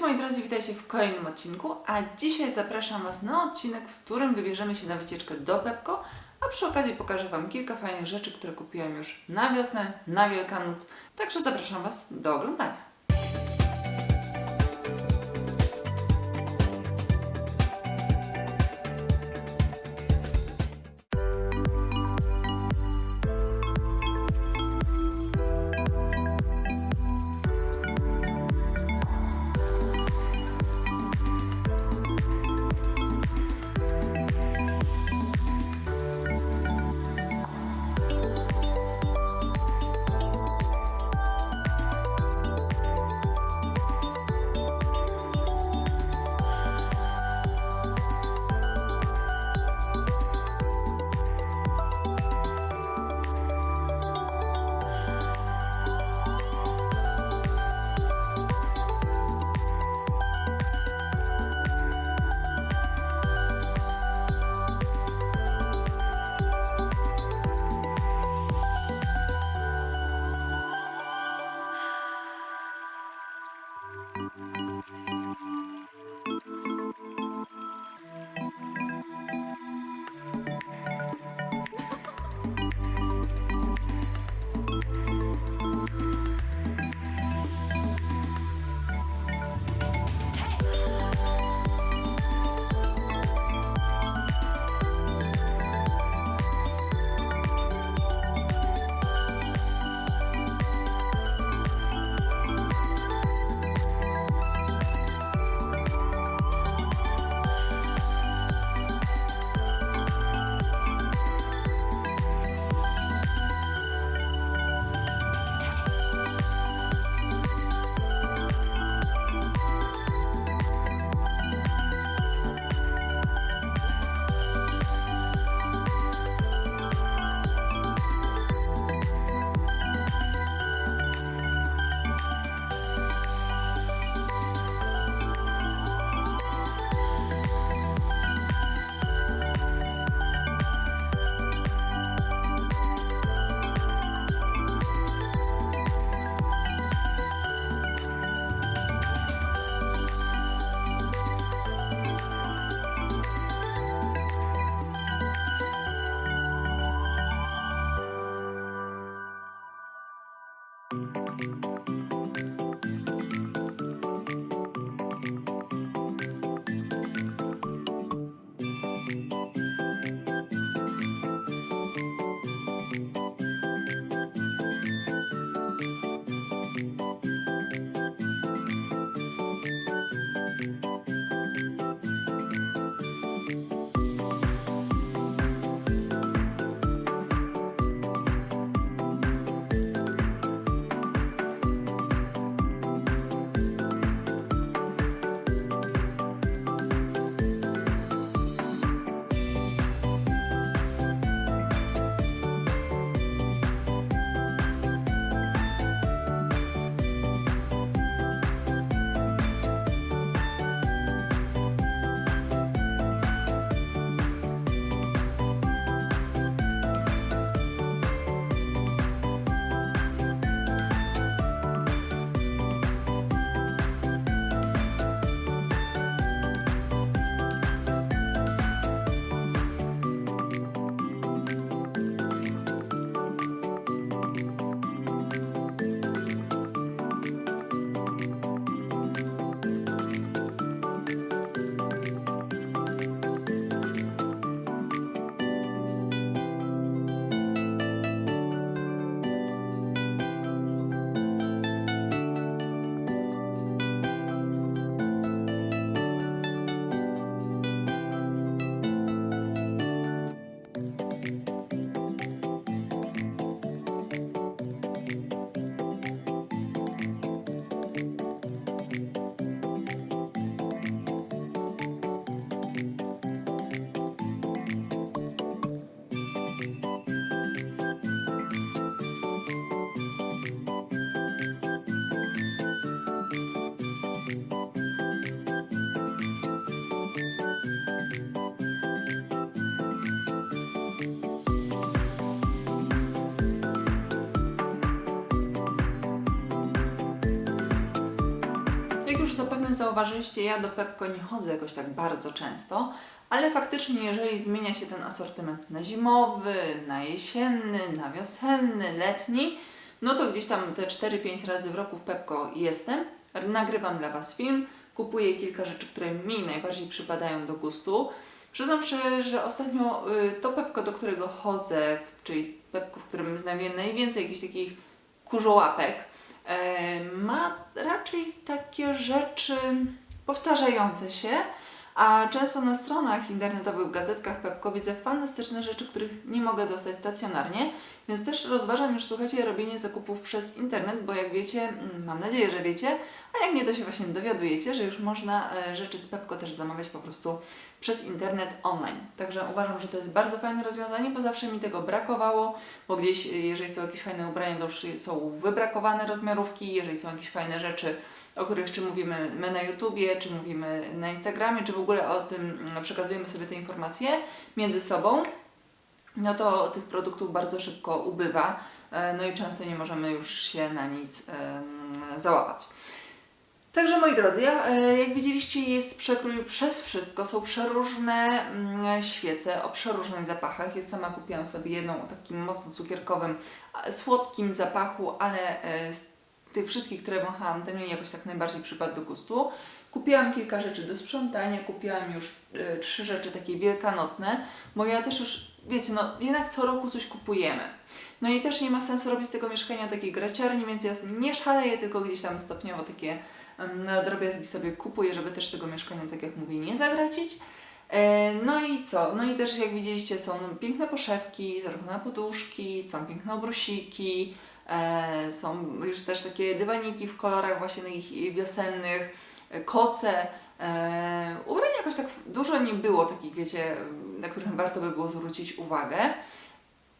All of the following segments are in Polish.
Cześć moi drodzy, witajcie w kolejnym odcinku, a dzisiaj zapraszam Was na odcinek, w którym wybierzemy się na wycieczkę do Pepko, a przy okazji pokażę Wam kilka fajnych rzeczy, które kupiłam już na wiosnę, na Wielkanoc, także zapraszam Was do oglądania. Zapewne zauważyliście, ja do Pepko nie chodzę jakoś tak bardzo często, ale faktycznie jeżeli zmienia się ten asortyment na zimowy, na jesienny, na wiosenny, letni, no to gdzieś tam te 4-5 razy w roku w Pepko jestem, nagrywam dla Was film, kupuję kilka rzeczy, które mi najbardziej przypadają do gustu. Przyznam szczerze, że ostatnio y, to Pepko, do którego chodzę, czyli Pepko, w którym znajduję najwięcej jakichś takich kurzołapek, ma raczej takie rzeczy powtarzające się, a często na stronach internetowych, w gazetkach Pepko widzę fantastyczne rzeczy, których nie mogę dostać stacjonarnie, więc też rozważam już, słuchajcie, robienie zakupów przez internet, bo jak wiecie, mm, mam nadzieję, że wiecie, a jak nie, to się właśnie dowiadujecie, że już można e, rzeczy z Pepko też zamawiać po prostu przez internet online. Także uważam, że to jest bardzo fajne rozwiązanie, bo zawsze mi tego brakowało, bo gdzieś, e, jeżeli są jakieś fajne ubrania, to już są wybrakowane rozmiarówki, jeżeli są jakieś fajne rzeczy, o których czy mówimy my na YouTubie, czy mówimy na Instagramie, czy w ogóle o tym mm, przekazujemy sobie te informacje między sobą, no to tych produktów bardzo szybko ubywa, e, no i często nie możemy już się na nic załapać. Także moi drodzy, e, jak widzieliście jest przekrój przez wszystko, są przeróżne mm, świece o przeróżnych zapachach. Ja sama kupiłam sobie jedną o takim mocno cukierkowym, słodkim zapachu, ale e, tych wszystkich, które wąchałam, ten mi jakoś tak najbardziej przypadł do gustu. Kupiłam kilka rzeczy do sprzątania, kupiłam już e, trzy rzeczy takie wielkanocne, bo ja też już, wiecie, no jednak co roku coś kupujemy. No i też nie ma sensu robić z tego mieszkania takiej graciarni, więc ja nie szaleję, tylko gdzieś tam stopniowo takie em, no, drobiazgi sobie kupuję, żeby też tego mieszkania, tak jak mówię, nie zagracić. E, No i co? No i też jak widzieliście są piękne poszewki, zarówno na poduszki, są piękne obrusiki, są już też takie dywaniki w kolorach właśnie takich wiosennych, e, koce. E, ubrań jakoś tak dużo nie było takich, wiecie, na których warto by było zwrócić uwagę.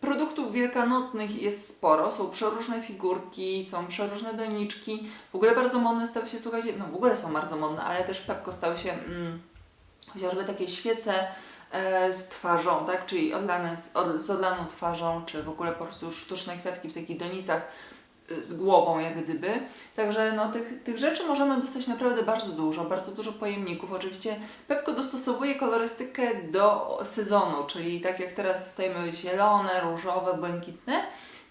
Produktów wielkanocnych jest sporo, są przeróżne figurki, są przeróżne doniczki. W ogóle bardzo modne stały się, słuchajcie, no w ogóle są bardzo modne, ale też Pepko stały się mm, chociażby takie świece e, z twarzą, tak? Czyli odlane z, od, z odlaną twarzą, czy w ogóle po prostu sztuczne kwiatki w takich donicach e, z głową jak gdyby. Także no, tych, tych rzeczy możemy dostać naprawdę bardzo dużo, bardzo dużo pojemników. Oczywiście Pepko dostosowuje kolorystykę do sezonu, czyli tak jak teraz dostajemy zielone, różowe, błękitne,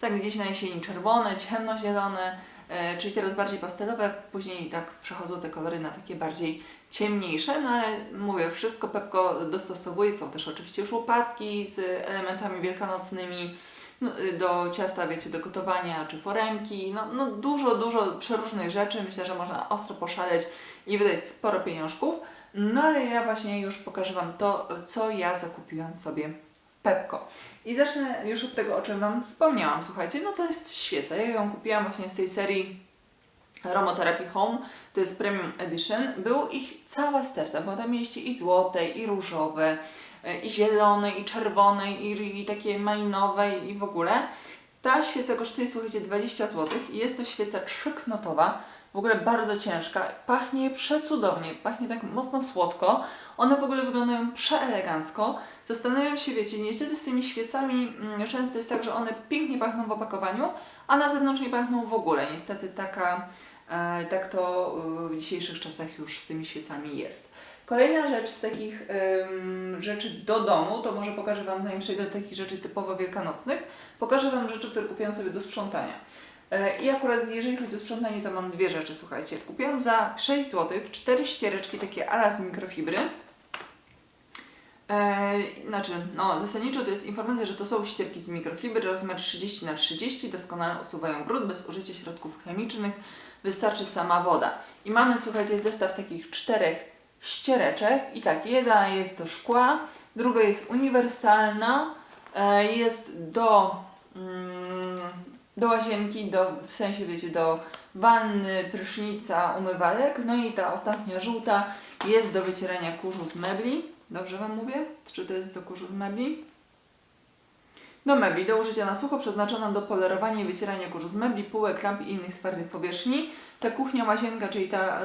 tak gdzieś na jesieni czerwone, ciemnozielone, e, czyli teraz bardziej pastelowe, później tak przechodzą te kolory na takie bardziej ciemniejsze, no ale mówię, wszystko Pepko dostosowuje, są też oczywiście już łopatki z elementami wielkanocnymi, no, y, do ciasta, wiecie, do gotowania, czy foremki, no, no dużo, dużo przeróżnych rzeczy. Myślę, że można ostro poszaleć i wydać sporo pieniążków. No ale ja właśnie już pokażę Wam to, co ja zakupiłam sobie w Pepko. I zacznę już od tego, o czym Wam wspomniałam. Słuchajcie, no to jest świeca. Ja ją kupiłam właśnie z tej serii Aromatherapy Home, to jest Premium Edition. Było ich cała sterta, bo tam mieliście i złote, i różowe, i zielone, i czerwone, i, i takie malinowe, i w ogóle. Ta świeca kosztuje, słuchajcie, 20 zł jest to świeca trzyknotowa, w ogóle bardzo ciężka, pachnie przecudownie, pachnie tak mocno słodko. One w ogóle wyglądają przeelegancko. Zastanawiam się, wiecie, niestety z tymi świecami mm, często jest tak, że one pięknie pachną w opakowaniu, a na zewnątrz nie pachną w ogóle. Niestety taka, tak to e, w dzisiejszych czasach już z tymi świecami jest. Kolejna rzecz z takich rzeczy do domu, to może pokażę Wam, zanim przejdę do takich rzeczy typowo wielkanocnych, pokażę Wam rzeczy, które kupiłam sobie do sprzątania. E, I akurat jeżeli chodzi o sprzątanie, to mam dwie rzeczy, słuchajcie. Kupiłam za 6 zł cztery ściereczki takie ala z mikrofibry. E, znaczy, no zasadniczo to jest informacja, że to są ścierki z mikrofibry, rozmiar 30 na 30 doskonale usuwają brud bez użycia środków chemicznych, wystarczy sama woda. I mamy, słuchajcie, zestaw takich czterech ściereczek i tak, jedna jest do szkła, druga jest uniwersalna, e, jest do, mm, do łazienki, do, w sensie wiecie, do wanny, prysznica, umywalek, no i ta ostatnia żółta jest do wycierania kurzu z mebli. Dobrze Wam mówię? Czy to jest do kurzu z mebli? Do mebli, do użycia na sucho, przeznaczona do polerowania i wycierania kurzu z mebli, półek, lamp i innych twardych powierzchni. Ta kuchnia łazienka, czyli ta,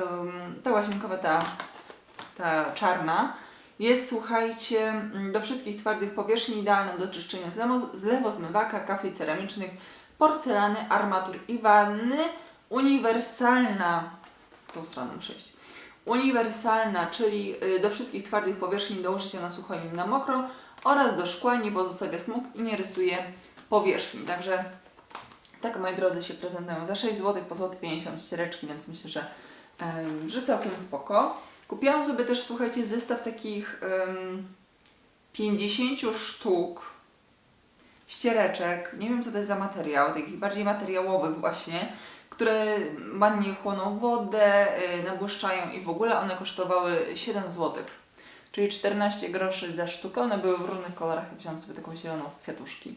ta łazienkowa, ta, ta czarna, jest, słuchajcie, mm, do wszystkich twardych powierzchni, idealna do czyszczenia zlewo, zlewozmywaka, kafli ceramicznych, porcelany, armatur i wanny. Uniwersalna, tą stronę muszę iść. uniwersalna, czyli y, do wszystkich twardych powierzchni dołożycie na sucho i na mokro oraz do szkła nie pozostawia smug i nie rysuje powierzchni. Także tak moi drodzy się prezentują za 6 zł po złoty 50 ściereczki, więc myślę, że, em, że całkiem spoko. Kupiłam sobie też, słuchajcie, zestaw takich em, 50 sztuk ściereczek. Nie wiem, co to jest za materiał, takich bardziej materiałowych właśnie, które ładnie chłoną wodę, yy, nabłyszczają i w ogóle one kosztowały 7 zł. Czyli 14 groszy za sztukę. One były w różnych kolorach. Wziąłam sobie taką zieloną kwiatuszki.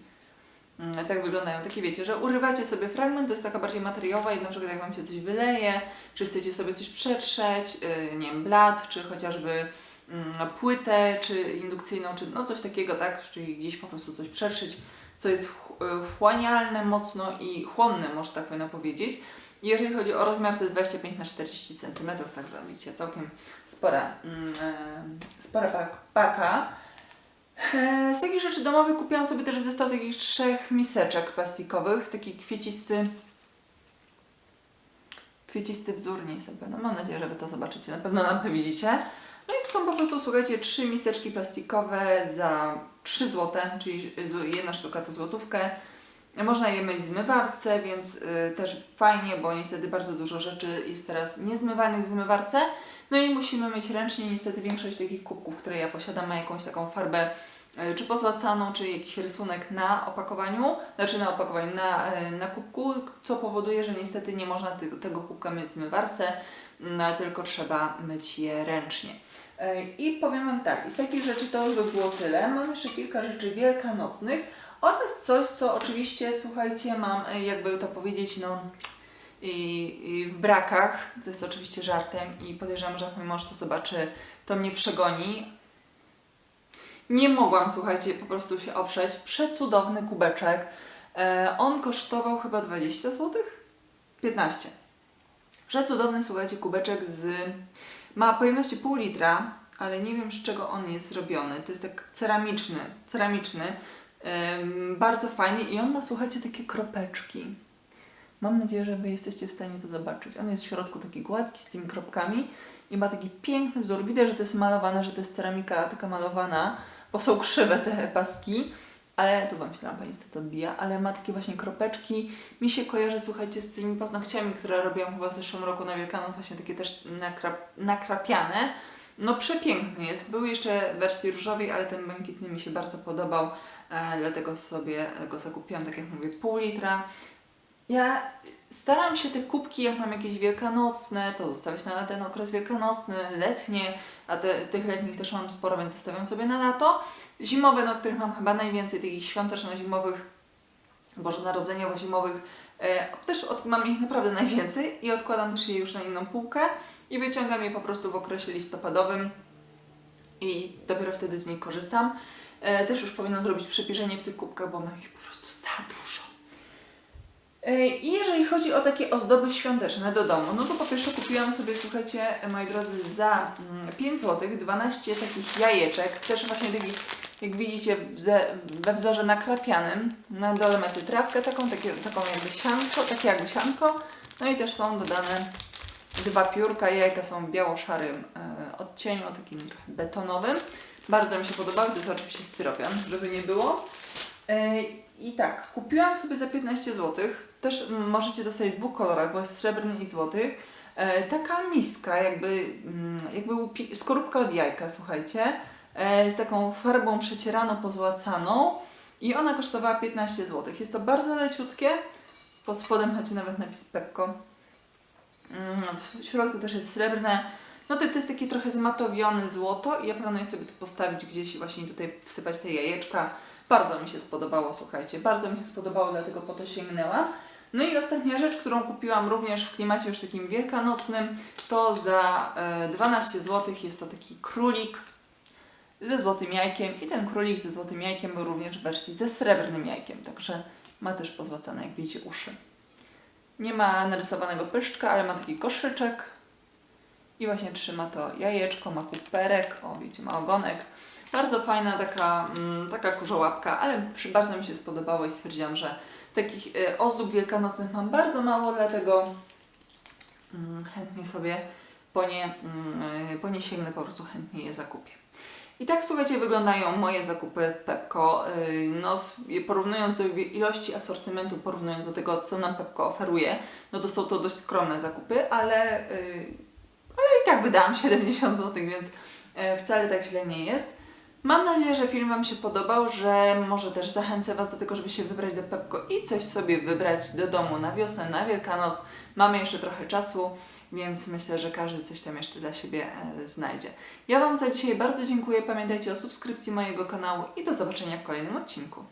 Mm, Tak wyglądają. Takie wiecie, że urywacie sobie fragment, to jest taka bardziej materiałowa i na przykład jak Wam się coś wyleje, czy chcecie sobie coś przetrzeć, yy, nie wiem, blat, czy chociażby mm, płytę, czy indukcyjną, czy no coś takiego, tak? Czyli gdzieś po prostu coś przetrzeć, co jest y, wchłanialne mocno i chłonne, można tak powinno powiedzieć. Jeżeli chodzi o rozmiar, to jest 25 na 40 cm, także widzicie, całkiem spora, mm, e, spora pak- paka. E, Z takich rzeczy domowych kupiłam sobie też zestaw takich trzech miseczek plastikowych, taki kwiecisty, kwiecisty wzór, nie jestem pewna, mam nadzieję, że Wy to zobaczycie, na pewno lampy widzicie. No i to są po prostu, słuchajcie, trzy miseczki plastikowe za 3 zł, czyli jedna sztuka to złotówkę. Można je myć w zmywarce, więc y, też fajnie, bo niestety bardzo dużo rzeczy jest teraz niezmywalnych w zmywarce. No i musimy myć ręcznie. Niestety większość takich kubków, które ja posiadam, ma jakąś taką farbę y, czy pozłacaną, czy jakiś rysunek na opakowaniu, znaczy na opakowaniu, na, y, na kubku, co powoduje, że niestety nie można ty, tego kubka myć w zmywarce, no, tylko trzeba myć je ręcznie. Y, I powiem Wam tak, i z takich rzeczy to już by było tyle. Mam jeszcze kilka rzeczy wielkanocnych oraz coś, co oczywiście, słuchajcie, mam, y, jakby to powiedzieć, no i, i w brakach, co jest oczywiście żartem i podejrzewam, że jak mój mąż to zobaczy, to mnie przegoni. Nie mogłam, słuchajcie, po prostu się oprzeć. Przecudowny kubeczek. E, on kosztował chyba 20 zł? 15. Przecudowny, słuchajcie, kubeczek z... Ma pojemności pół litra, ale nie wiem z czego on jest zrobiony. To jest tak ceramiczny, ceramiczny. Bardzo fajny i on ma, słuchajcie, takie kropeczki. Mam nadzieję, że Wy jesteście w stanie to zobaczyć. On jest w środku taki gładki z tymi kropkami i ma taki piękny wzór. Widać, że to jest malowane, że to jest ceramika taka malowana, bo są krzywe te paski, ale tu Wam się lampa niestety odbija, ale ma takie właśnie kropeczki. Mi się kojarzy, słuchajcie, z tymi paznokciami, które robiłam chyba w zeszłym roku na Wielkanoc, właśnie takie też nakrap, nakrapiane. No przepiękny jest. Był jeszcze w wersji różowej, ale ten błękitny mi się bardzo podobał, e, dlatego sobie go zakupiłam, tak jak mówię, pół litra. Ja staram się te kubki, jak mam jakieś wielkanocne, to zostawiać na ten okres wielkanocny, letnie, a te, tych letnich też mam sporo, więc zostawiam sobie na lato. Zimowe, no których mam chyba najwięcej, takich świąteczno-zimowych, bożonarodzeniowo-zimowych, też od, mam ich naprawdę najwięcej i odkładam też je już na inną półkę i wyciągam je po prostu w okresie listopadowym i dopiero wtedy z nich korzystam. E, też już powinnam zrobić przepierzenie w tych kubkach, bo mam ich po prostu za dużo. E, I jeżeli chodzi o takie ozdoby świąteczne do domu, no to po pierwsze kupiłam sobie, słuchajcie, moi drodzy, za mm, 5 zł 12 takich jajeczek, też właśnie takich, jak widzicie, we wzorze nakrapianym. Na dole macie trawkę taką, takie, taką jakby sianko, takie jakby sianko, no i też są dodane dwa piórka, jajka są w biało-szarym e, odcieniu, takim betonowym. Bardzo mi się podobały, to jest oczywiście styropian, żeby nie było. E, I tak, kupiłam sobie za 15 zł. Też możecie dostać w dwóch kolorach, bo jest srebrny i złoty. E, taka miska, jakby, mm, jakby skorupka od jajka, słuchajcie, z taką farbą przecieraną, pozłacaną i ona kosztowała 15 zł. Jest to bardzo leciutkie. Pod spodem macie nawet napis Pepko. Mm, W środku też jest srebrne. No to, to jest taki trochę zmatowiony złoto i ja planuję sobie to postawić gdzieś i właśnie tutaj wsypać te jajeczka. Bardzo mi się spodobało, słuchajcie, bardzo mi się spodobało, dlatego po to sięgnęłam. No i ostatnia rzecz, którą kupiłam również w klimacie już takim wielkanocnym, to za e, 12 zł jest to taki królik ze złotym jajkiem i ten królik ze złotym jajkiem był również w wersji ze srebrnym jajkiem, także ma też pozłacane, jak widzicie, uszy. Nie ma narysowanego pyszczka, ale ma taki koszyczek i właśnie trzyma to jajeczko, ma kuperek, o wiecie, ma ogonek. Bardzo fajna taka, mm, taka kurzołapka, ale przy, bardzo mi się spodobało i stwierdziłam, że takich y, ozdób wielkanocnych mam bardzo mało, dlatego mm, chętnie sobie po nie, mm, po nie sięgnę, po prostu chętnie je zakupię. I tak słuchajcie, wyglądają moje zakupy w Pepko. Yy, No, porównując do ilości asortymentu, porównując do tego, co nam Pepko oferuje, no to są to dość skromne zakupy, ale, yy, ale i tak wydałam 70 zł, więc yy, wcale tak źle nie jest. Mam nadzieję, że film Wam się podobał, że może też zachęcę Was do tego, żeby się wybrać do Pepko i coś sobie wybrać do domu na wiosnę, na Wielkanoc. Mamy jeszcze trochę czasu, więc myślę, że każdy coś tam jeszcze dla siebie e, znajdzie. Ja Wam za dzisiaj bardzo dziękuję. Pamiętajcie o subskrypcji mojego kanału i do zobaczenia w kolejnym odcinku.